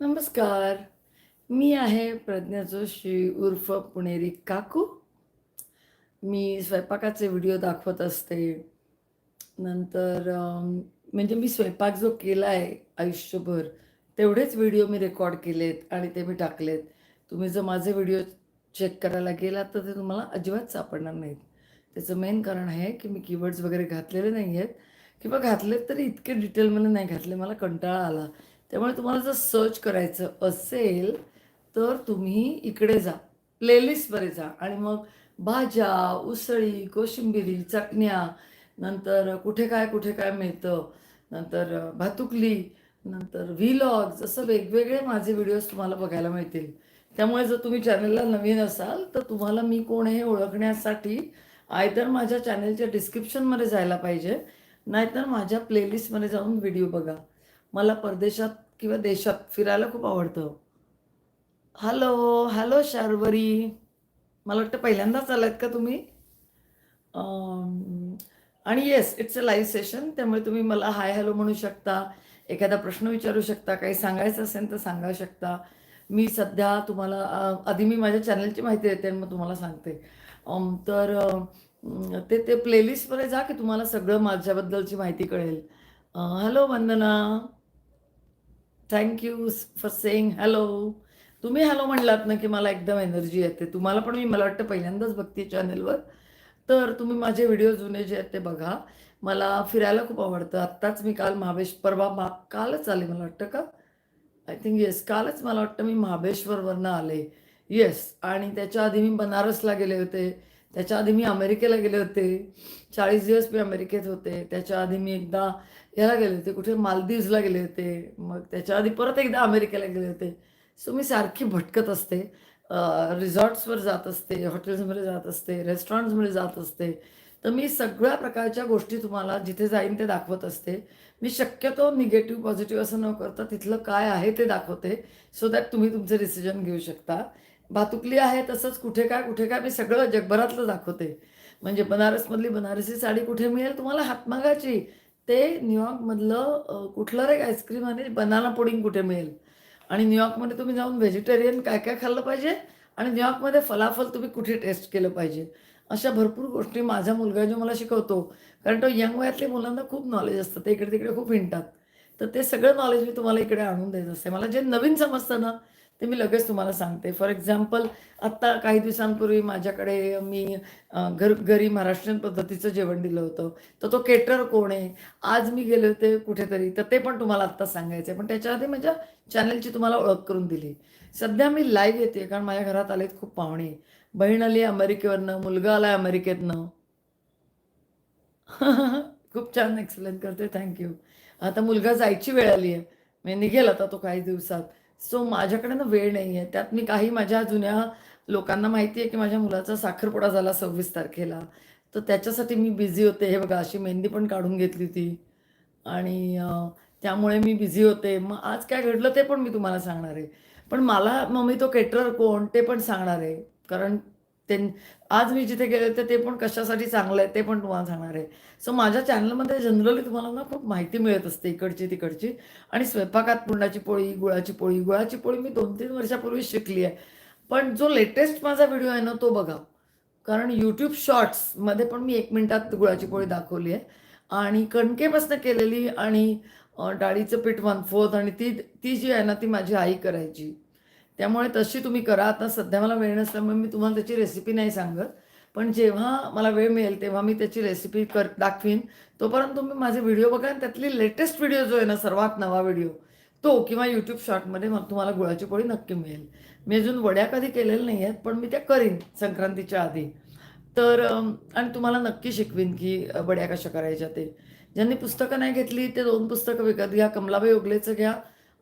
नमस्कार. मी आहे प्रज्ञा जोशी उर्फ पुणेरी काकू. मी स्वयंपाकाचे व्हिडिओ दाखवत असते. नंतर म्हणजे मी स्वयंपाक जो केला आहे आयुष्यभर तेवढेच व्हिडिओ मी रेकॉर्ड केलेत आणि ते मी टाकलेत. तुम्ही जर माझे व्हिडिओ चेक करायला गेलात तर ते तुम्हाला अजिबात सापडणार नाहीत. त्याचं मेन कारण आहे की मी कीवर्ड्स वगैरे घातलेले नाही आहेत किंवा घातलेत तरी इतके डिटेलमध्ये नाही घातले मला कंटाळा आला. त्यामुळे तुम्हाला जर सर्च करायचं असेल तर तुम्ही इकडे जा. प्लेलिस्टमध्ये जा. आणि मग भाज्या उसळी कोशिंबिरी चटण्या नंतर कुठे काय कुठे काय मिळतं नंतर भातुकली नंतर व्हिलॉग असं वेगवेगळे माझे व्हिडिओज तुम्हाला बघायला मिळतील. त्यामुळे जर तुम्ही चॅनलला नवीन असाल तर तुम्हाला मी कोण हे ओळखण्यासाठी आयदर माझ्या चॅनलच्या डिस्क्रिप्शनमध्ये जायला पाहिजे. नाहीतर माझ्या प्लेलिस्टमध्ये जाऊन व्हिडिओ बघा. मला परदेशात किंवा देशात फिरायला खूप आवडतं. Hello hello Sharvari. मला वाटतं पहिल्यांदाच आलात का तुम्ही? आणि yes it's a live session त्यामुळे तुम्ही मला हाय हॅलो म्हणू शकता. एखादा प्रश्न विचारू शकता. काही सांगायचं असेल तर सांगा शकता. मी सध्या तुम्हाला आधी मी माझ्या चॅनलची माहिती देते आणि मग तुम्हाला सांगते. तर ते ते प्लेलिस्टमध्ये जा की तुम्हाला सगळं माझ्याबद्दलची माहिती कळेल. Hello Vandana. Thank you for saying hello तुम्ही हॅलो म्हणलात ना की मला एकदम एनर्जी येते. तुम्हाला पण मी मला वाटतं पहिल्यांदाच भक्ती चॅनलवर तर तुम्ही माझे व्हिडिओ जुने जे आहेत ते बघा. मला फिरायला खूप आवडतं. आत्ताच मी काल महाबेश परवा मा कालच आले मला वाटतं का? आय थिंक येस कालच मला वाटतं मी महाबेश्वरवरनं आले. येस आणि त्याच्या आधी मी बनारसला गेले होते. त्याच्या आधी मी अमेरिकेला गेले होते. चाळीस दिवस मी अमेरिकेत होते. त्याच्या आधी मी एकदा याला गेले होते कुठे मालदीव्सला गेले होते. मग त्याच्या आधी परत एकदा अमेरिकेला गेले होते. सो मी सारखी भटकत असते. रिझॉर्ट्सवर जात असते हॉटेल्समध्ये जात असते रेस्टॉरंट्समध्ये जात असते. तर मी सगळ्या प्रकारच्या गोष्टी तुम्हाला जिथे जाईन ते दाखवत असते. मी शक्यतो निगेटिव्ह पॉझिटिव्ह असं न करता तिथलं काय आहे ते दाखवते सो दॅट तुम्ही तुमचे डिसिजन घेऊ शकता. भातुकली आहे तसंच कुठे काय कुठे काय मी सगळं जगभरातलं दाखवते. म्हणजे बनारसमधली बनारसी साडी कुठे मिळेल तुम्हाला हातमागाची ते न्यूयॉर्कमधलं कुठलं रे आईस्क्रीम आणि बनाना पुडिंग कुठे मिळेल? आणि न्यूयॉर्कमध्ये तुम्ही जाऊन व्हेजिटेरियन काय काय खाल्लं पाहिजे? आणि न्यूयॉर्कमध्ये फलाफल तुम्ही कुठे टेस्ट केलं पाहिजे? अशा भरपूर गोष्टी माझा मुलगा जो मला शिकवतो. कारण तो यंग वयातल्या मुलांना खूप नॉलेज असतं. ते इकडे तिकडे खूप हिंडतात. तर ते सगळं नॉलेज मी तुम्हाला इकडे आणून देत असते. मला जे नवीन समजतं ना ते मी लगेच तुम्हाला सांगते. फॉर एक्झाम्पल आत्ता काही दिवसांपूर्वी माझ्याकडे मी घर घरी महाराष्ट्रीयन पद्धतीचं जेवण दिलं होतं. तर तो केटर कोण आहे? आज मी गेले होते कुठेतरी तर ते पण तुम्हाला आत्ता सांगायचं आहे पण त्याच्या आधी माझ्या चॅनलची तुम्हाला ओळख करून दिली. सध्या मी लाईव्ह येते कारण माझ्या घरात आलेत खूप पाहुणे. बहीण आली अमेरिकेवरनं मुलगा आला अमेरिकेतनं. खूप छान एक्सप्लेन करते थँक्यू आता मुलगा जायची वेळ आली आहे मी निघेल आता तो काही दिवसात. सो माझ्याकडे ना वेळ नाही आहे त्यात मी काही माझ्या जुन्या लोकांना माहिती आहे की माझ्या मुलाचा साखरपुडा झाला सव्वीस तारखेला. तर त्याच्यासाठी मी बिझी होते. हे बघा अशी मेहंदी पण काढून घेतली होती. आणि त्यामुळे मी बिझी होते. मग आज काय घडलं ते पण मी तुम्हाला सांगणार आहे. पण मला मग मी तो केटरर कोण ते पण सांगणार आहे. कारण ते आज मी जिथे गेले होते ते पण कशासाठी चांगलं आहे ते पण तुम्हाला सांगणार आहे. सो माझ्या चॅनलमध्ये जनरली तुम्हाला ना खूप माहिती मिळत असते इकडची तिकडची. आणि स्वयंपाकात पुरणाची पोळी गुळाची पोळी गुळाची पोळी मी दोन तीन वर्षापूर्वी शिकली आहे. पण जो लेटेस्ट माझा व्हिडिओ आहे ना तो बघा. कारण यूट्यूब शॉर्ट्समध्ये पण मी एक मिनटात गुळाची पोळी दाखवली आहे. आणि कणकेपासून केलेली आणि डाळीचं पीठ वन फोर्थ आणि ती ती जी आहे ना ती माझी आई करायची. त्यामुळे तशी तुम्ही करा. आता सध्या मला वेळ नसल्यामुळे मी तुम्हाला त्याची रेसिपी नाही सांगत. पण जेव्हा मला वेळ मिळेल तेव्हा मी त्याची रेसिपी कर दाखवीन. तोपर्यंत तुम्ही माझे व्हिडिओ बघा. आणि त्यातली लेटेस्ट व्हिडिओ जो आहे ना सर्वात नवा व्हिडिओ तो किंवा यूट्यूब शॉर्टमध्ये मग तुम्हाला गुळाची पोळी नक्की मिळेल. मी अजून वड्या कधी केलेल्या नाही आहेत पण मी त्या करीन संक्रांतीच्या आधी. तर आणि तुम्हाला नक्की शिकवीन की वड्या कशा करायच्या ते. ज्यांनी पुस्तकं नाही घेतली ते दोन पुस्तकं विकत घ्या. कमलाबाई ओगलेचं घ्या.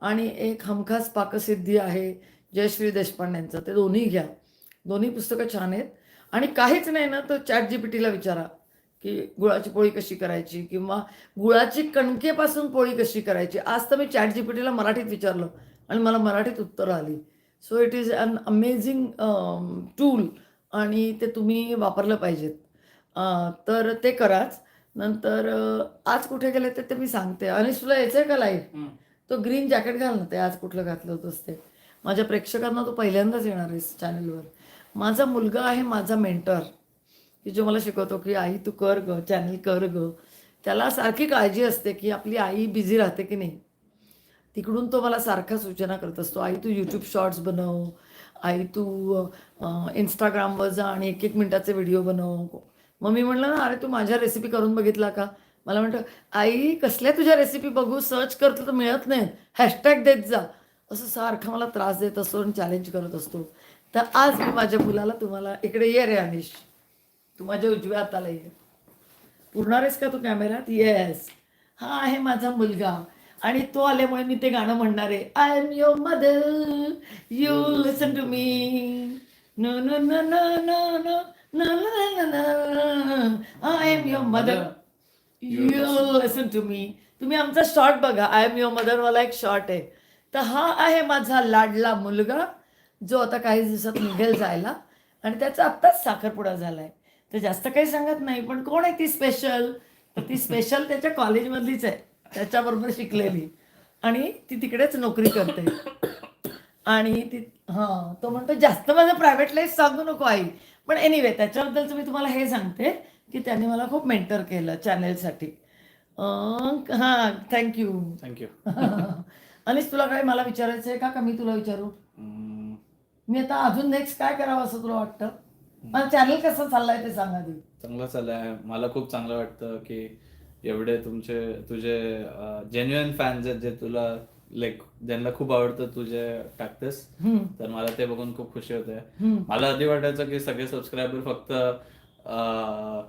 आणि एक हमखास पाकसिद्धी आहे. जयश्री देशपांडेंचं ते दोन्ही घ्या. दोन्ही पुस्तकं छान आहेत. आणि काहीच नाही ना तर चॅट जी पी टीला विचारा की गुळाची पोळी कशी करायची किंवा गुळाची कणकेपासून पोळी कशी करायची. आज तर मी चॅट जी पी टीला मराठीत विचारलं आणि मला मराठीत उत्तरं आली. So it is an amazing tool आणि ते तुम्ही वापरलं पाहिजेत. तर ते कराच. नंतर आज कुठे गेले ते ते मी सांगते. आणि तुला यायचं आहे का लाईव्ह. तो ग्रीन जॅकेट घाल ना ते आज कुठलं घातलं होतंस ते. माझ्या प्रेक्षकांना तो पहिल्यांदाच येणार आहेस चॅनलवर. माझा मुलगा आहे माझा मेंटर. की जो मला शिकवतो की आई तू कर ग चॅनल कर ग. त्याला सारखी काळजी असते की आपली आई बिझी राहते की नाही. तिकडून तो मला सारखा सूचना करत असतो आई तू यूट्यूब शॉर्ट्स बनव. आई तू इंस्टाग्रामवर जा आणि एक एक मिनटाचे व्हिडिओ बनव. मग मी म्हणलं ना अरे तू माझ्या रेसिपी करून बघितला का? मला म्हणतं आई कसल्या तुझ्या रेसिपी बघू? सर्च करतो तर मिळत नाही. हॅशटॅग देत जा. असं सारखं मला त्रास देत असतो आणि चॅलेंज करत असतो. तर आज मी माझ्या मुलाला तुम्हाला इकडे ये रे अनिश. तू माझ्या उजव्या हाताला ये. पुरणार आहेस का तू कॅमेऱ्यात? येस हा आहे माझा मुलगा. आणि तो आल्यामुळे मी ते गाणं म्हणणार आहे. I am your mother you listen to me no no no no no no no I am your mother you listen to me तुम्ही आमचा शॉर्ट बघा. आय एम युअर मदर वाला एक शॉर्ट आहे. तर हा आहे माझा लाडला मुलगा जो आता काही दिवसात निघेल जायला. आणि त्याचा आत्ताच साखरपुडा झालाय. तर जास्त काही सांगत नाही पण कोण आहे ती स्पेशल तर ती स्पेशल त्याच्या कॉलेजमधलीच आहे. त्याच्याबरोबर शिकलेली. आणि ती तिकडेच नोकरी करते. आणि ती हां तो म्हणतो जास्त माझं प्रायव्हेट लाईफ सांगू नको आई. पण एनिवे त्याच्याबद्दलचं मी तुम्हाला हे सांगते की त्याने मला खूप मेंटर केलं चॅनेलसाठी हां थँक्यू थँक्यू अनिश तुला काय मला विचारायचं आहे का? का मी तुला विचारू? मी आता अजून नेक्स्ट काय करावं असं तुला वाटतं? मला चॅनल कसं चाललंय ते सांगा आधी. चांगलं चाललंय. मला खूप चांगलं वाटतं की एवढे तुमचे तुझे जेन्युअन फॅन्स आहेत जे तुला लाईक ज्यांना खूप आवडतं तुझे टाकतेस तर मला ते बघून खूप खुशी होते. मला आधी वाटायचं की सगळे सबस्क्रायबर फक्त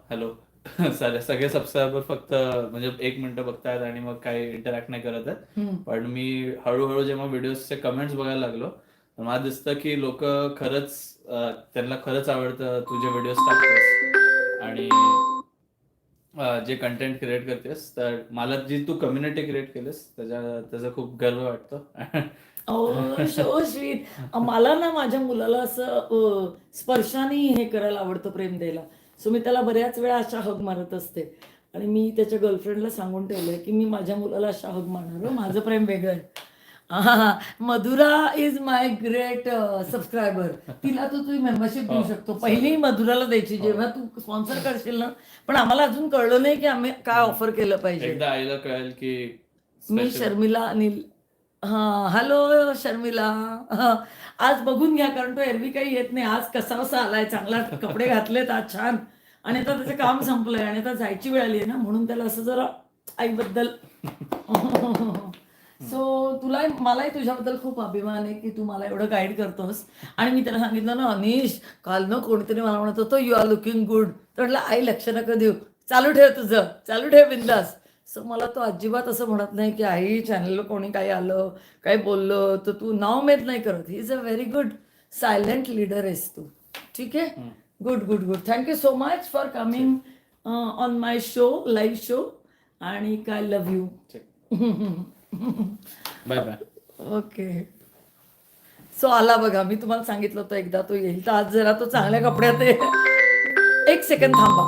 हॅलो सॉरी सगळे सबस्क्रायबर फक्त म्हणजे एक मिनिटं बघतायत आणि मग काही इंटरॅक्ट नाही करत आहेत. पण मी हळूहळू जेव्हा व्हिडिओचे कमेंट्स बघायला लागलो तर मला दिसतं की लोक खरंच त्यांना खरंच आवडतं तुझे व्हिडिओज टाकतेस. आणि जे कंटेंट क्रिएट करतेस तर मला जी तू कम्युनिटी क्रिएट केलीस त्याच्या त्याचा खूप गर्व वाटतो. मला ना माझ्या मुलाला असं स्पर्शाने हे करायला आवडतं प्रेम द्यायला. सो मी त्याला बऱ्याच वेळा अशा हग मारत असते. आणि मी त्याच्या गर्लफ्रेंडला सांगून ठेवलंय की मी माझ्या मुलाला अशा हग मारणार हं. माझं प्रेम वेगळं आहे. Madhura is my great subscriber तिला तू तुझी मेंबरशिप देऊ. शकतो. पहिली मधुराला द्यायची. जेव्हा तू स्पॉन्सर करशील ना पण आम्हाला अजून कळलं नाही की आम्ही काय ऑफर केलं पाहिजे. एकदा आईला कळेल की मी शर्मिला अनिल हां हॅलो शर्मिला. आज बघून घ्या कारण तो एरवी काही येत नाही. आज कसा कसा आलाय चांगला कपडे घातलेत आज छान. आणि आता त्याचं काम संपलंय आणि आता जायची वेळ आली आहे ना म्हणून त्याला असं जरा आईबद्दल. सो तुला मलाही तुझ्याबद्दल खूप अभिमान आहे की तू मला एवढं गाईड करतोस. आणि मी त्याला सांगितलं ना अनिश काल ना कोणीतरी मला म्हणत होतं यू आर लुकिंग गुड तर म्हटलं आई लक्ष नका देऊ. चालू ठेव तुझं. चालू ठेव बिंदास. सो मला तो अजिबात असं म्हणत नाही की आई चॅनलवर कोणी काही आलं काही बोललं तर तू नाव मेद नाही करत. He is a very good silent leader आहेस तू. ठीक आहे? Good good good thank you so much for coming on my show live show आणि काय love you bye bye okay so आला बघा. मी तुम्हाला सांगितलं होतं एकदा तो येईल. तर आज जरा तो चांगल्या कपड्यात एक सेकंद थांबा.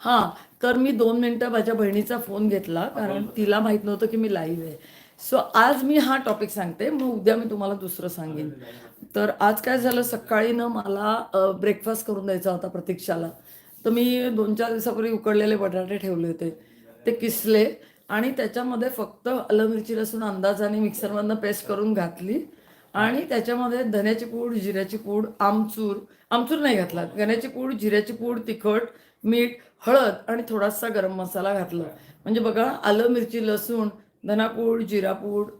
हां. तर मी दोन मिनटं माझ्या बहिणीचा फोन घेतला कारण तिला माहीत नव्हतं की मी लाईव्ह आहे. सो आज मी हा टॉपिक सांगते मग उद्या मी तुम्हाला दुसरं सांगेन. तर आज काय झालं सकाळी ना मला ब्रेकफास्ट करून द्यायचा होता प्रतीक्षाला. तर मी दोन चार दिवसापूर्वी उकडलेले बटाटे ठेवले होते. ते किसले आणि त्याच्यामध्ये फक्त आलं मिरची लसूण अंदाजाने मिक्सरमधनं पेस्ट करून घातली. आणि त्याच्यामध्ये धन्याची पूड जिऱ्याची पूड आमचूर आमचूर नाही घातला. धन्याची पूड जिऱ्याची पूड तिखट मीठ हळद आणि थोडासा गरम मसाला घातला. म्हणजे बघा आलं मिरची लसूण धनापूड जिरापूड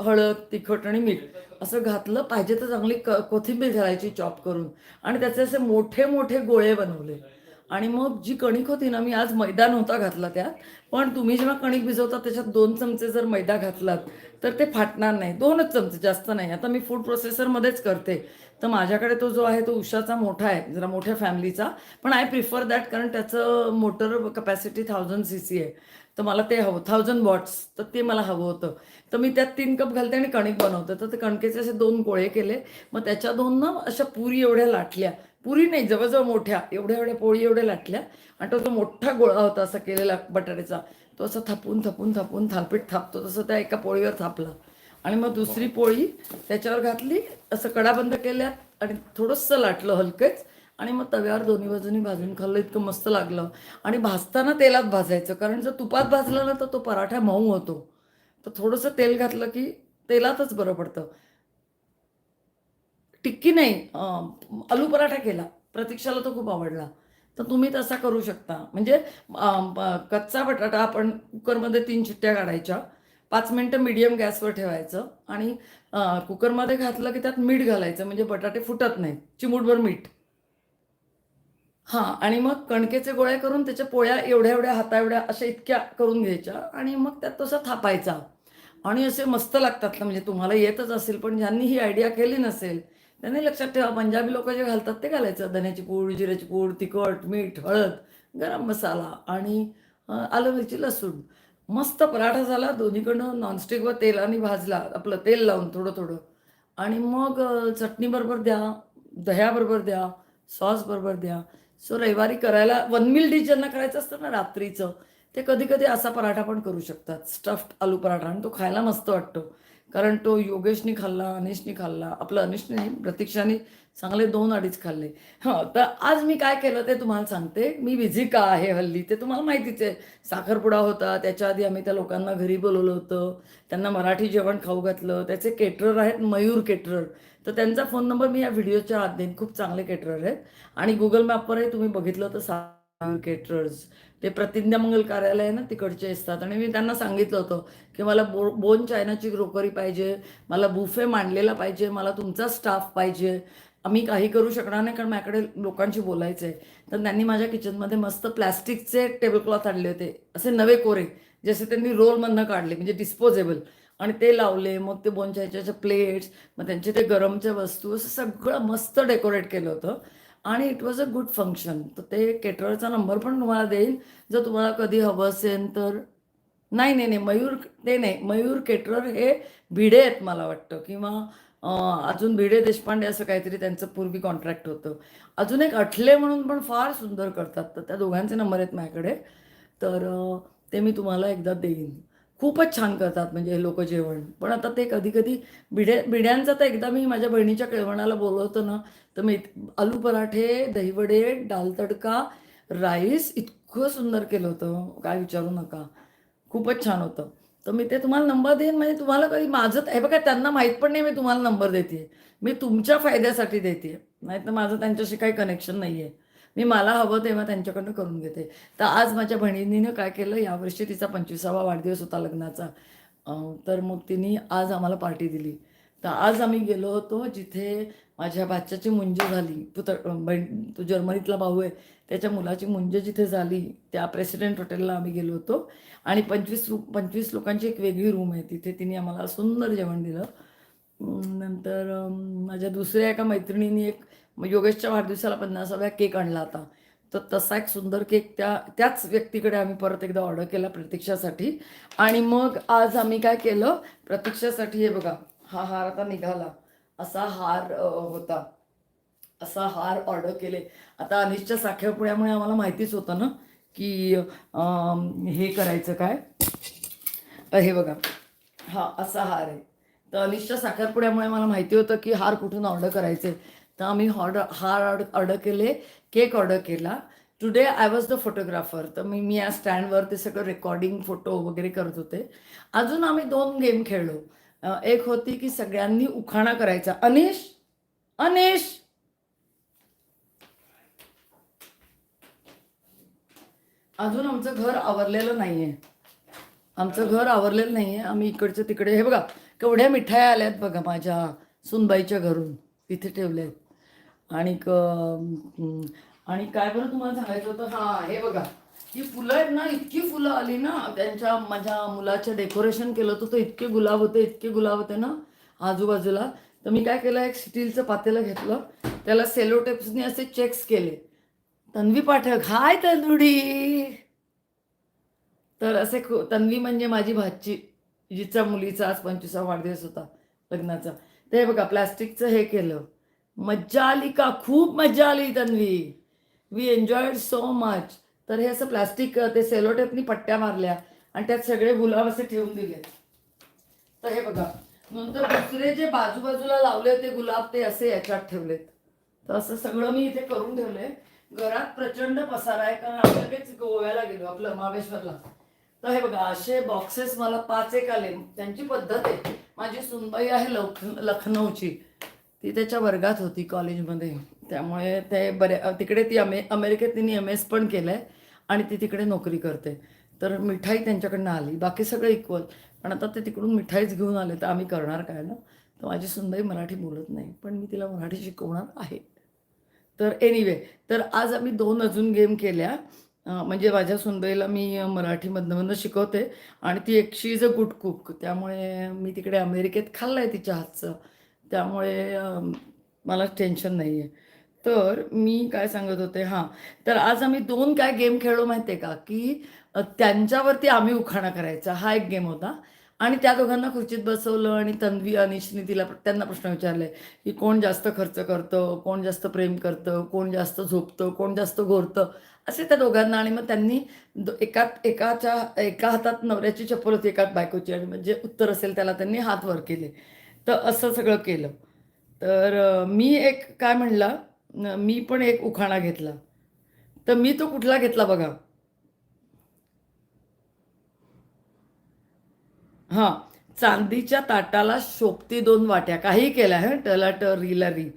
हळद तिखट आणि मीठ. असं घातलं पाहिजे तर चांगली क कोथिंबीर घालायची चॉप करून. आणि त्याचे असे मोठे मोठे गोळे बनवले. आणि मग जी कणिक होती ना मी आज मैदा नव्हता घातला त्यात पण तुम्ही जेव्हा कणिक भिजवता त्याच्यात दोन चमचे जर मैदा घातलात तर ते फाटणार नाही. दोनच चमचे जास्त नाही. आता मी फूड प्रोसेसरमध्येच करते. तर माझ्याकडे तो जो आहे तो उषाचा मोठा आहे जरा मोठ्या फॅमिलीचा पण आय प्रिफर दॅट कारण त्याचं motor capacity thousand C C आहे. तर मला ते हवं थाउजंड वॉट्स तर ते मला हवं होतं. तर मी त्यात तीन कप घालते आणि कणिक बनवते. तर ते कणकेचे असे दोन गोळे केले. मग त्याच्या दोन ना अशा पुरी एवढ्या लाटल्या. पुरी नाही जवळजवळ मोठ्या एवढ्या एवढ्या पोळी एवढ्या लाटल्या. आणि तो जो मोठा गोळा होता असा केलेला बटाट्याचा तो असं थापून थापून थापून थालपीठ थापतो तसं त्या एका पोळीवर थापला. आणि मग दुसरी पोळी त्याच्यावर घातली असं कडा बंद केल्यात आणि थोडंसं लाटलं हलकेच. आणि मग तव्यावर दोन्ही बाजूनी भाजून खाल्लं इतकं मस्त लागलं. आणि भाजताना तेलात भाजायचं कारण जर तुपात भाजलं ना तर तो पराठा मऊ होतो. तर थोडंसं तेल घातलं की तेलातच बरं पडतं. टिक्की नाही आलू पराठा केला. प्रतीक्षाला तो खूप आवडला. तर तुम्ही तसा करू शकता. म्हणजे कच्चा बटाटा आपण कुकरमध्ये तीन शिट्ट्या काढायच्या. पाच मिनटं मीडियम गॅसवर ठेवायचं आणि कुकरमध्ये घातलं की त्यात मीठ घालायचं. म्हणजे बटाटे फुटत नाहीत. चिमूटभर मीठ. हां आणि मग कणकेचे गोळे करून त्याच्या पोळ्या एवढ्या एवढ्या हाता एवढ्या अशा इतक्या करून घ्यायच्या आणि मग त्यात तसा थापायचा. आणि असे मस्त लागतात ना म्हणजे तुम्हाला येतच असेल पण ज्यांनी ही आयडिया केली नसेल त्यांनी लक्षात ठेवा पंजाबी लोक जे घालतात ते घालायचं. धन्याची पूड जिऱ्याची पूड तिखट मीठ हळद गरम मसाला आणि आलं मिरची लसूण. मस्त पराठा झाला दोन्हीकडनं नॉनस्टिकवर तेलाने भाजला आपलं तेल लावून थोडं थोडं आणि मग चटणीबरोबर द्या दह्याबरोबर द्या सॉसबरोबर द्या. सो रविवारी करायला वन मिल डिश ज्यांना करायचं असतं ना रात्रीचं ते कधी कधी असा पराठा पण करू शकतात. स्टफ्ड आलू पराठा आणि तो खायला मस्त वाटतो. कारण तो योगेशने खाल्ला अनिशने खाल्ला. आपलं अनिशने नाही प्रतीक्षाने चांगले दोन अडीच खाल्ले. हां तर आज मी काय केलं ते तुम्हाला सांगते. मी बिझी का आहे हल्ली ते तुम्हाला माहितीच आहे. साखरपुडा होता त्याच्या आधी आम्ही त्या लोकांना घरी बोलवलं होतं. त्यांना मराठी जेवण खाऊ घातलं. त्याचे केटरर आहेत मयूर केटरर तर त्यांचा फोन नंबर मी या व्हिडिओच्या आत देईन. खूप चांगले केटरर आहेत. आणि गुगल मॅपवरही तुम्ही बघितलं तर सा केटरर्स ते प्रतिज्ञामंगल कार्यालय आहे ना तिकडचे असतात. आणि मी त्यांना सांगितलं होतं की मला बो बोन चायनाची क्रोकरी पाहिजे मला बुफे मांडलेला पाहिजे मला तुमचा स्टाफ पाहिजे. आम्ही काही करू शकणार नाही कारण माझ्याकडे लोकांशी बोलायचं आहे तर त्यांनी माझ्या किचनमध्ये मस्त प्लॅस्टिकचे टेबलक्लॉथ आणले होते. असे नवे कोरे जसे त्यांनी रोलमधनं काढले म्हणजे डिस्पोजेबल आणि ते लावले मग ते बोनचायच्या प्लेट्स मग त्यांचे ते गरमच्या वस्तू असं सगळं मस्त डेकोरेट केलं होतं. आणि it was a good function तर ते केटरचा नंबर पण तुम्हाला देईल. जर तुम्हाला कधी हवं असेल तर. नाही नाही नाही मयूर ते नाही मयूर केटरर हे भिडे आहेत मला वाटतं. किंवा अजून भिडे देशपांडे असं काहीतरी त्यांचं पूर्वी कॉन्ट्रॅक्ट होतं. अजून एक अठले म्हणून पण फार सुंदर करतात. तर त्या दोघांचे नंबर आहेत माझ्याकडे. तर ते मी तुम्हाला एकदा देईन. खूपच छान करतात म्हणजे हे लोक जेवण. पण आता ते कधी कधी बिड्या बिड्यांचं तर एकदा मी माझ्या बहिणीच्या केळवणाला बोलवतो ना तर मी आलू पराठे दहीवडे डाल तडका राईस इतकं सुंदर केलं होतं. काय विचारू नका. खूपच छान होतं. तर मी ते तुम्हाला नंबर देईन. म्हणजे तुम्हाला कधी माझं हे बघा त्यांना माहीत पण नाही मी तुम्हाला नंबर देते मी तुमच्या फायद्यासाठी देते नाही तर माझं त्यांच्याशी काही कनेक्शन नाही आहे मी मला हवं तेव्हा त्यांच्याकडनं करून घेते. तर आज माझ्या बहिणीनं काय केलं यावर्षी तिचा पंचवीसावा वाढदिवस होता लग्नाचा. तर मग तिने आज आम्हाला पार्टी दिली. तर आज आम्ही गेलो होतो जिथे माझ्या बाच्याची मुंज झाली. पुत बहीण तो जर्मनीतला भाऊ आहे. त्याच्या मुलाची मुंज जिथे झाली त्या प्रेसिडेंट हॉटेलला आम्ही गेलो होतो. आणि पंचवीस रू पंचवीस लोकांची एक वेगळी रूम आहे. तिथे तिने आम्हाला सुंदर जेवण दिलं. नंतर माझ्या दुसऱ्या एका मैत्रिणीने एक योगेशच्या वाढदिवसाला पन्नासाव्या केक आणला होता. तर तसा एक सुंदर केक त्या त्याच व्यक्तीकडे आम्ही परत एकदा ऑर्डर केला प्रतीक्षासाठी. आणि मग आज आम्ही काय केलं? प्रतीक्षासाठी हे बघा हा हार आता निघाला. असा हार होता. असा हार ऑर्डर केले. आता अनिशच्या साखरपुड्यामुळे आम्हाला माहितीच होतं ना की हे करायचं काय? हे बघा. हा असा हार आहे. तर अनिशच्या साखरपुड्यामुळे मला माहिती होतं की हार कुठून ऑर्डर करायचे. तर आम्ही ऑर्डर हार ऑर्डर केले केक ऑर्डर केला. Today I was the photographer तर मी मी या स्टँडवर ते सगळं रेकॉर्डिंग फोटो वगैरे करत होते. अजून आम्ही दोन गेम खेळलो. एक होती की सगळ्यांनी उखाणा करायचा. अनिश? अनिश? अजून आमचं घर आवरलेलं नाहीये. आमचं घर आवरलेलं नाहीये. आम्ही इकडचे तिकडे हे बघा केवढ्या मिठाया आल्यात बघा माझ्या सुनबाईच्या घरून. इथे ठेवल्यात. आणि आणि काय बरं तुम्हाला सांगायचं होतं? हां हे बघा. ही फुलं आहेत ना इतकी फुलं आली ना त्यांच्या माझ्या मुलाचं डेकोरेशन केलं होतं तर इतके गुलाब होते इतके गुलाब होते ना आजूबाजूला. तर मी काय केलं एक स्टीलचं पातेलं घेतलं त्याला सेलोटेप्सने असे चेक्स केले. तन्वी पाठक हाय तंदुडी तर असे तन्वी म्हणजे माझी भाची जिचा मुलीचा आज पंचवीसा वाढदिवस होता लग्नाचा. ते बघा प्लास्टिकचं हे केलं. मज्जा आली का? खूप मज्जा आली Tanvi. We enjoyed so much तर हे असं प्लास्टिक ते सेलोटेपनी पट्ट्या मारल्या आणि त्यात सगळे गुलाब असे ठेवून दिले. तर हे बघा नंतर दुसरे जे बाजूबाजूला लावले होते गुलाब ते असे याच्यात ठेवलेत. तर असं सगळं मी इथे करून ठेवले घरात प्रचंड पसारा आहे कारण आपण लगेच गोव्याला गेलो आपलं महाबळेश्वरला. तर हे बघा असे बॉक्सेस मला पाच एक आले. त्यांची पद्धत आहे. माझी सुनबाई आहे लख लखनौची. ती त्याच्या वर्गात होती कॉलेजमध्ये त्यामुळे ते बरे तिकडे ती अमे अमेरिकेत तिने एम एस पण केलं आहे आणि ती तिकडे नोकरी करते. तर मिठाई त्यांच्याकडनं आली. बाकी सगळं इक्वल पण आता ते तिकडून मिठाईच घेऊन आले. तर आम्ही करणार काय ना? तर माझी सुनबाई मराठी बोलत नाही. पण मी तिला मराठी शिकवणार आहे. तर एनिवे तर आज आम्ही दोन अजून गेम केल्या. म्हणजे माझ्या सुनबाईला मी मराठीमधनं शिकवते. आणि ती एकशी इज अ गुड कुक त्यामुळे मी तिकडे अमेरिकेत खाल्लं आहे तिच्या हातचं. त्यामुळे मला टेन्शन नाही आहे तर मी काय सांगत होते हां. तर आज आम्ही दोन काय गेम खेळलो माहिती आहे का की त्यांच्यावरती आम्ही उखाणा करायचा. हा एक गेम होता. आणि त्या दोघांना खुर्चीत बसवलं आणि तन्वी अनिशने तिला त्यांना प्रश्न विचारले की कोण जास्त खर्च करतं कोण जास्त प्रेम करतं कोण जास्त झोपतं कोण जास्त घोरतं? असे त्या दोघांना आणि मग त्यांनी एका एकात एकाच्या एका हातात नवऱ्याची चप्पल होती एकात बायकोची आणि म्हणजे उत्तर असेल त्याला त्यांनी हात वर केले. तर असं सगळं केलं. तर मी एक काय म्हणला मी पण एक उखाणा घेतला. तर मी तो कुठला घेतला बघा? हां चांदीच्या ताटाला शोभती दोन वाट्या. काही केल्या हं? टला ट रीला री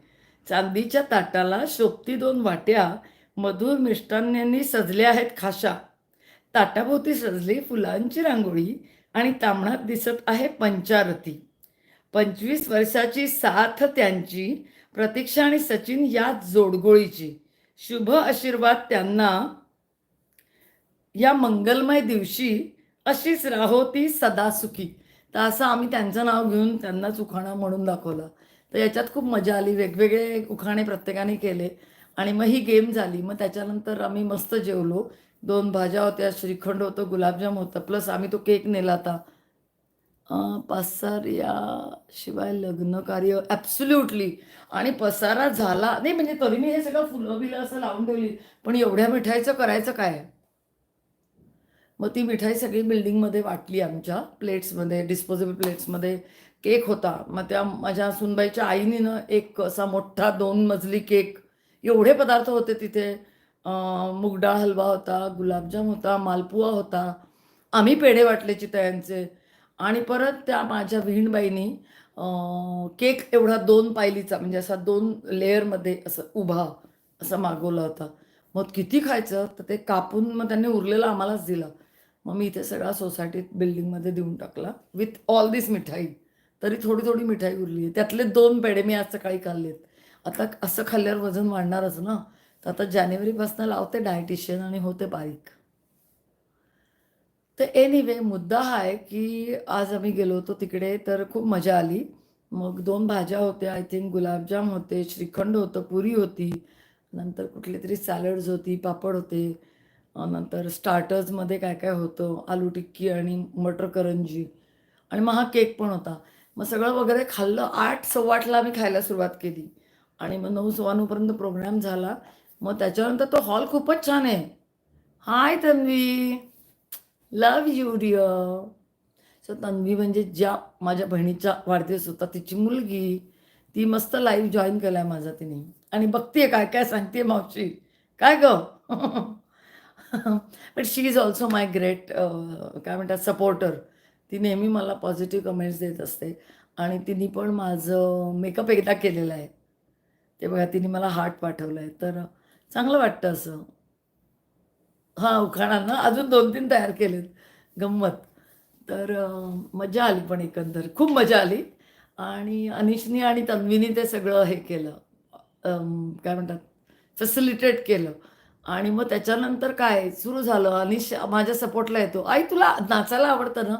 चांदीच्या ताटाला शोभती दोन वाट्या मधुर मिष्टान्यांनी सजल्या आहेत खाशा. ताटाभोवती सजली फुलांची रांगोळी आणि तांबणात दिसत आहे पंचारती. पंचवीस वर्षाची साथ त्यांची प्रतीक्षा आणि सचिन या जोडगोळीची. शुभ आशीर्वाद त्यांना. या मंगलमय दिवशी अशीच राहो ती सदा सुखी. तर असं आम्ही त्यांचं नाव घेऊन त्यांनाच उखाणा म्हणून दाखवला. तर याच्यात खूप मजा आली. वेगवेगळे उखाणे प्रत्येकाने केले आणि मग ही गेम झाली. मग त्याच्यानंतर आम्ही मस्त जेवलो. दोन भाज्या होत्या श्रीखंड होतं गुलाबजाम होतं. प्लस आम्ही तो केक नेला होता. पसार शिवाय लग्न कार्य ॲब्सुल्युटली आणि पसारा झाला. नाही म्हणजे तरी मी हे सगळं फुलं बिलं असं लावून ठेवली. पण एवढ्या मिठाईचं करायचं काय? मग ती मिठाई सगळी बिल्डिंगमध्ये वाटली आमच्या प्लेट्समध्ये डिस्पोजेबल प्लेट्समध्ये. केक होता. मग त्या माझ्या सुनबाईच्या आईनीनं ना एक असा मोठा दोन मजली केक. एवढे पदार्थ होते तिथे. मुगडाळ हलवा होता गुलाबजाम होता मालपुआ होता. आम्ही पेढे वाटले चितयांचे आणि परत त्या माझ्या विहीणबाईनी केक एवढा दोन पायलीचा म्हणजे असा दोन लेअरमध्ये असं उभा असा मागवला होता. मग किती खायचं? तर ते कापून मग त्यांनी उरलेलं आम्हालाच दिलं. मग मी इथे सगळा सोसायटीत बिल्डिंगमध्ये देऊन टाकला विथ ऑल दिस मिठाई. तरी थोडी थोडी मिठाई उरली. आहे त्यातले दोन पेढे मी आज सकाळी खाल्लेत. आता असं खाल्ल्यावर वजन वाढणारच ना? तर आता जानेवारीपासून लावते डायटिशियन आणि होते बारीक. तर एनिवे मुद्दा हा आहे की आज आम्ही गेलो होतो तिकडे तर खूप मजा आली. मग दोन भाज्या होत्या आय थिंक गुलाबजाम होते श्रीखंड होतं पुरी होती नंतर कुठली तरी सॅलड्स होती पापड होते नंतर स्टार्टर्समध्ये काय काय होतं आलू टिक्की आणि मटर करंजी आणि मग हा केक पण होता. मग सगळं वगैरे खाल्लं आठ सव्वा आठला आम्ही खायला सुरुवात केली. आणि मग नऊ सव्वा नऊपर्यंत प्रोग्राम झाला. मग त्याच्यानंतर तो हॉल खूपच छान आहे. Hi Tanvi. Love you dear so Tanvi म्हणजे ज्या माझ्या बहिणीचा वाढदिवस होता तिची मुलगी ती मस्त लाईव्ह जॉईन केलाय माझा तिने. आणि बघतीये काय काय सांगते मावशी. काय ग? But she is also my great काय म्हणतात सपोर्टर ती नेहमी मला पॉझिटिव्ह कमेंट्स देत असते. आणि तिने पण माझं मेकअप एकदा केलेलं आहे. ते बघा तिने मला हार्ट पाठवलं आहे तर चांगलं वाटतं असं. हां उखाणा ना अजून दोन तीन तयार केलेत. गंमत. तर मजा आली पण एकंदर. खूप मजा आली. आणि अनिशनी आणि तन्वीनी ते सगळं हे केलं. काय म्हणतात? फॅसिलिटेट केलं. आणि मग त्याच्यानंतर काय? सुरू झालं. अनिश माझ्या सपोर्टला येतो. आई तुला नाचायला आवडतं ना?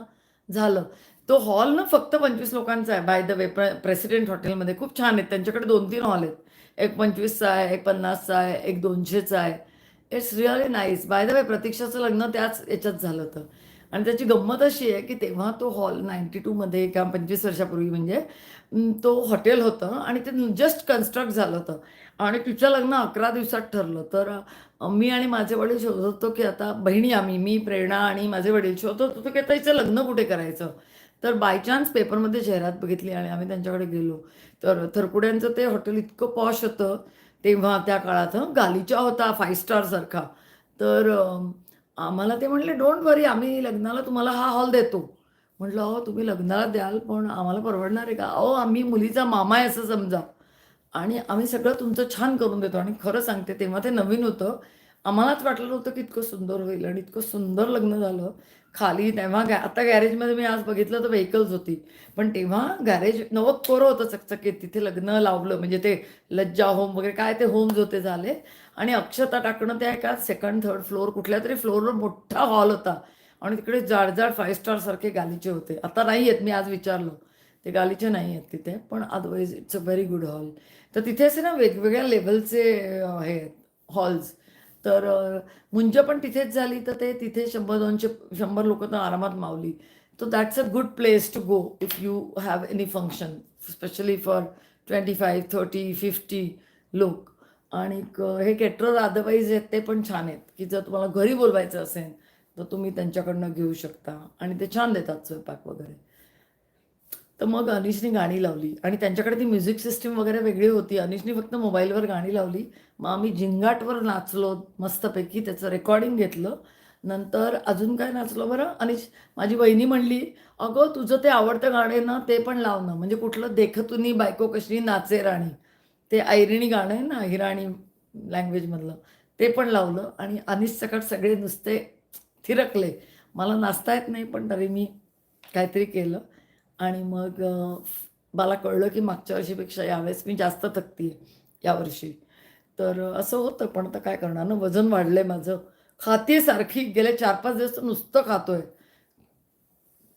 झालं. तो हॉल ना फक्त पंचवीस लोकांचा आहे. बाय द वे प्र प्रेसिडेंट हॉटेलमध्ये खूप छान आहेत. त्यांच्याकडे दोन तीन हॉल आहेत. एक पंचवीसचा आहे एक पन्नासचा आहे एक दोनशेचा आहे. It's really nice by the way प्रतीक्षाचं लग्न त्याच याच्यात झालं होतं. आणि त्याची गंमत अशी आहे की तेव्हा तो हॉल नाईन्टी टूमध्ये किंवा पंचवीस वर्षापूर्वी म्हणजे तो हॉटेल होतं आणि ते जस्ट कन्स्ट्रक्ट झालं होतं. आणि तिचं लग्न अकरा दिवसात ठरलं. तर मी आणि माझे वडील शोधत होतो की आता बहिणी आम्ही मी प्रेरणा आणि माझे वडील शोधत होतो की आता हिचं लग्न कुठे करायचं? तर बाय चान्स पेपरमध्ये जाहिरात बघितली आणि आम्ही त्यांच्याकडे गेलो. तर थरकुड्यांचं ते हॉटेल इतकं पॉश होतं. तेव्हा त्या काळात गालिचा होता फाईव्ह स्टारसारखा तर आम्हाला ते म्हटले डोंट वरी आम्ही लग्नाला तुम्हाला हा हॉल देतो. म्हटलं अहो तुम्ही लग्नाला द्याल पण आम्हाला परवडणार आहे का? अहो आम्ही मुलीचा मामा आहे असं समजा. आणि आम्ही सगळं तुमचं छान करून देतो. आणि खरं सांगते तेव्हा ते नवीन होतं. आम्हालाच वाटलं नव्हतं की इतकं सुंदर होईल आणि इतकं सुंदर लग्न झालं. खाली तेव्हा गॅ आता गॅरेजमध्ये मी आज बघितलं तर व्हेकल्स होती. पण तेव्हा गॅरेज नवं कोरं होतं चकचकीत. तिथे लग्न लावलं. म्हणजे ते लज्जा होम वगैरे काय ते होम्स होते झाले. आणि अक्षता टाकणं त्या एका सेकंड थर्ड फ्लोअर कुठल्या तरी फ्लोअरवर मोठा हॉल होता. आणि तिकडे जाड जाड फाईव्ह स्टार सारखे गालीचे होते. आता नाही आहेत मी आज विचारलं. ते गालीचे नाही आहेत तिथे. पण otherwise it's a very good hall तर तिथे असे ना वेगवेगळ्या लेवलचे हे हॉल्स तर मुंज पण तिथेच झाली तर ते तिथे शंभर दोनशे शंभर लोक तर आरामात मावली. तर that's a good place to go if you have any function specially for twenty five thirty fifty लोक. आणि हे केटरर अदरवाईज आहेत ते पण छान आहेत. की जर तुम्हाला घरी बोलवायचं असेल तर तुम्ही त्यांच्याकडनं घेऊ शकता. आणि ते छान देतात स्वयंपाक वगैरे. तर मग अनिशने गाणी लावली. आणि त्यांच्याकडे ती म्युझिक सिस्टीम वगैरे वेगळी होती. अनिशने फक्त मोबाईलवर गाणी लावली. मग आम्ही झिंगाटवर नाचलो मस्तपैकी. त्याचं रेकॉर्डिंग घेतलं. नंतर अजून काय नाचलो? बरं अनिश माझी बहिणी म्हणली अगं तुझं ते आवडतं गाणं आहे ना ते पण लाव ना. म्हणजे कुठलं देखतुनी बायको कशी नाचे राणी. ते ऐरिणी गाणं आहे ना हिराणी लँग्वेजमधलं ते पण लावलं. आणि अनिश सकट सगळे नुसते थिरकले. मला नाचता येत नाही पण तरी मी काहीतरी केलं. आणि मग मला कळलं की मागच्या वर्षीपेक्षा यावेळेस मी जास्त थकती यावर्षी. तर असं होतं पण आता काय करणार ना वजन वाढलंय माझं. खाते सारखी गेले चार पाच दिवस नुसतं खातोय.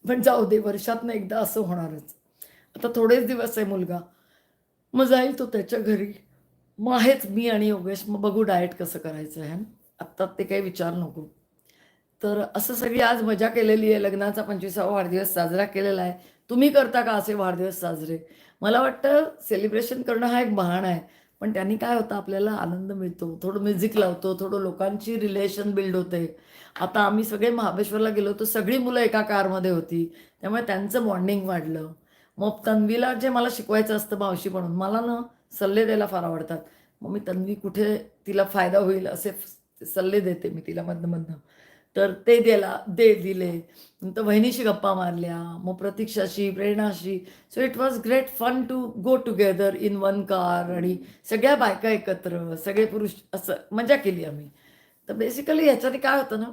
पण जाऊ दे वर्षातनं एकदा असं होणारच. आता थोडेच दिवस आहे मुलगा. मग जाईल तो त्याच्या घरी. मग आहेच मी आणि योगेश. मग बघू डाएट कसं करायचं आहे. आत्ता ते काही विचार नको. तर असं सगळी आज मजा केलेली आहे. लग्नाचा पंचवीसावा वाढदिवस साजरा केलेला आहे. तुम्ही करता का असे वाढदिवस साजरे? मला वाटतं सेलिब्रेशन करणं हा एक बहाणा आहे. पण त्यांनी काय होतं आपल्याला आनंद मिळतो. थोडं म्युझिक लावतो थोडं लोकांची रिलेशन बिल्ड होते. आता आम्ही सगळे महाबळेश्वरला गेलो तर सगळी मुलं एका कारमध्ये होती. त्यामुळे त्यांचं बॉन्डिंग वाढलं. मग तन्वीला जे मला शिकवायचं असतं मावशी म्हणून मला ना सल्ले द्यायला फार आवडतात. मग मी तन्वी कुठे तिला फायदा होईल असे सल्ले देते मी तिला मधनं मधनं. तर ते द्यायला दे दिले. नंतर वहिनीशी गप्पा मारल्या मग प्रतीक्षाशी प्रेरणाशी. So it was great fun to go together in one car आणि सगळ्या बायका एकत्र सगळे पुरुष असं मजा केली आम्ही. तर बेसिकली ह्याच्याने काय होतं ना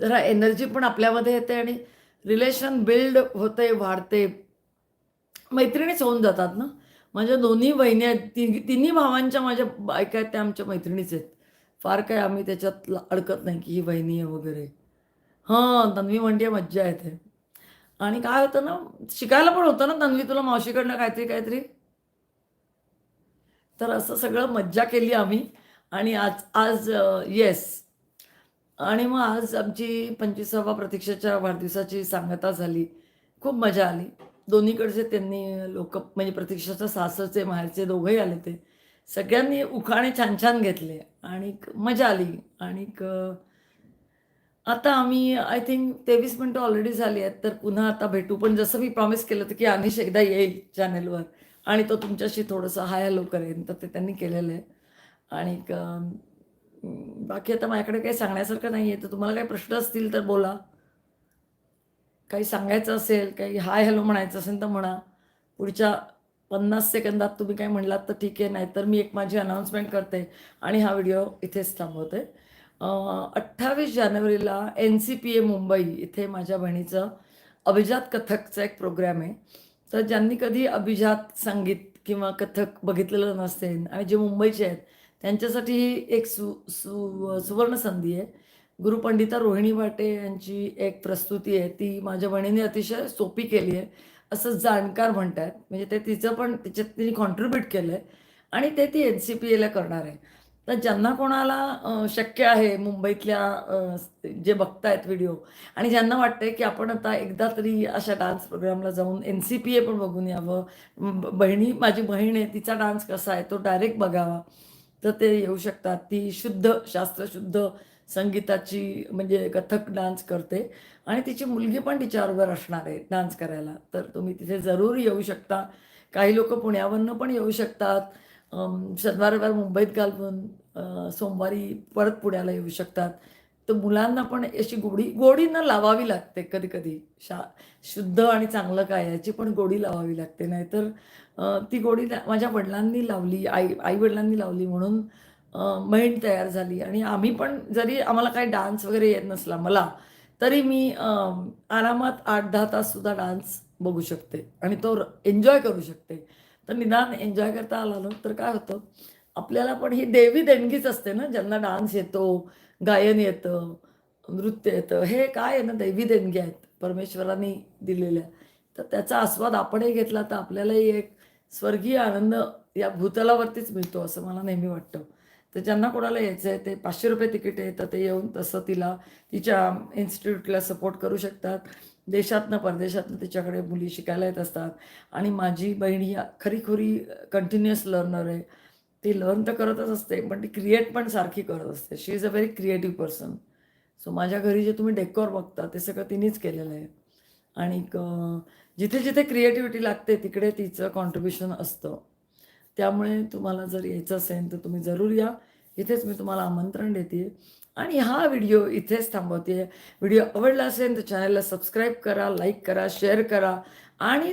जरा एनर्जी पण आपल्यामध्ये येते आणि रिलेशन बिल्ड होते वाढते. मैत्रिणीच होऊन जातात ना. माझ्या दोन्ही बहिणी आहेत ति तिन्ही भावांच्या माझ्या बायका आहेत त्या आमच्या मैत्रिणीच आहेत. फार काय आम्ही त्याच्यात अडकत नाही की ही वहिनी आहे वगैरे. हां तन्वी म्हणते मज्जा येते. आणि काय होतं ना शिकायला पण होतं ना तन्वी तुला मावशीकडनं काहीतरी काहीतरी? तर असं सगळं मज्जा केली आम्ही. आणि आज आज येस आणि मग आज आमची पंचवीसावा प्रतीक्षेच्या वाढदिवसाची सांगता झाली. खूप मजा आली. दोन्हीकडचे त्यांनी लोक म्हणजे प्रतीक्षाच्या सासरचे माहेरचे दोघंही आले ते. सगळ्यांनी उखाणे छान छान घेतले. आणि मजा आली. आणि आता आम्ही आय थिंक तेवीस मिनटं ऑलरेडी झाली आहेत. तर पुन्हा आता भेटू. पण जसं मी प्रॉमिस केलं होतं की अनिश एकदा येईल चॅनेलवर आणि तो तुमच्याशी थोडंसं हाय हॅलो करेन. तर ते त्यांनी केलेलं आहे. आणि बाकी आता माझ्याकडे काही सांगण्यासारखं नाही आहे तर तुम्हाला काही प्रश्न असतील तर बोला. काही सांगायचं असेल काही हाय हॅलो म्हणायचं असेल तर म्हणा. पुढच्या पन्नास सेकंदात तुम्ही काय म्हणलात तर ठीक आहे नाहीतर मी एक माझी अनाऊन्समेंट करते आणि हा व्हिडिओ इथेच थांबवते. अठ्ठावीस जानेवारीला N C P A Mumbai इथे माझ्या बहिणीचं अभिजात कथकचा एक प्रोग्राम आहे. तर ज्यांनी कधी अभिजात संगीत किंवा कथक बघितलेलं नसेल आणि जे मुंबईचे आहेत त्यांच्यासाठी ही एक सु सु सुवर्ण संधी आहे. गुरुपंडिता रोहिणी वाटे यांची एक प्रस्तुती आहे. ती माझ्या बहिणीने अतिशय सोपी केली आहे. असं जाणकार म्हणत आहेत म्हणजे ते तिचं पण तिच्यात तिने कॉन्ट्रीब्यूट केलं आहे आणि ते ती एन सी पी एला करणार आहे. तर ज्यांना कोणाला शक्य आहे मुंबईतल्या जे बघतायत व्हिडिओ आणि ज्यांना वाटतंय की आपण आता एकदा तरी अशा डान्स प्रोग्रामला जाऊन एन सी पी ए पण बघून यावं. बहिणी माझी बहीण आहे तिचा डान्स कसा आहे तो डायरेक्ट बघावा. तर ते येऊ शकतात. ती शुद्ध शास्त्रशुद्ध संगीताची म्हणजे कथक डान्स करते. आणि तिची मुलगी पण तिच्याबरोबर असणार आहे डान्स करायला. तर तुम्ही तिथे जरूर येऊ शकता. काही लोक पुण्यावरनं पण येऊ शकतात. शनिवारवार मुंबईत घालवून सोमवारी परत पुण्याला येऊ शकतात. तर मुलांना पण अशी गोडी गोडी न लावावी लागते कधी कधी शा शुद्ध आणि चांगलं काय याची पण गोडी लावावी लागते. नाहीतर ती गोडी माझ्या वडिलांनी लावली आई आई वडिलांनी लावली म्हणून अ, बहीण तयार झाली. आणि आम्ही पण जरी आम्हाला काही डान्स वगैरे येत नसला मला तरी मी आरामात आठ दहा तास सुद्धा डान्स बघू शकते आणि तो एन्जॉय करू शकते. तर निदान एन्जॉय करता आला ना तर काय होतं आपल्याला पण ही देवी देणगीच असते ना ज्यांना डान्स येतो गायन येतं नृत्य येतं हे काय आहे ना दैवी देणगी आहेत परमेश्वरांनी दिलेल्या. तर त्याचा आस्वाद आपणही घेतला तर आपल्यालाही एक स्वर्गीय आनंद या भूतलावरतीच मिळतो असं मला नेहमी वाटतं. तर ज्यांना कोणाला यायचं आहे ते पाचशे रुपये तिकीट आहे तर ते येऊन तसं तिला तिच्या इन्स्टिट्यूटला सपोर्ट करू शकतात. देशातनं परदेशातनं तिच्याकडे मुली शिकायला येत असतात. आणि माझी बहीण ही खरीखुरी कंटिन्युअस लर्नर आहे. ती लर्न तर करतच असते पण ती क्रिएट पण सारखी करत असते. She is a very creative person so माझ्या घरी जे तुम्ही डेकोर बघता ते सगळं तिनेच केलेलं आहे. आणि जिथे जिथे क्रिएटिव्हिटी लागते तिकडे तिचं कॉन्ट्रीब्युशन असतं. त्यामुळे तुम्हाला जर यायचं असेल तर तुम्ही जरूर या. इथेच मी तुम्हाला आमंत्रण देते. आणि हा व्हिडिओ इथेच थांबवते. व्हिडिओ आवडला असेल तर चॅनलला सबस्क्राईब करा लाईक करा शेअर करा आणि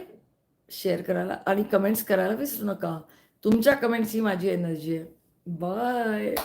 शेअर करायला आणि कमेंट्स करायला विसरू नका. तुमच्या कमेंट्स ही माझी एनर्जी आहे. बाय.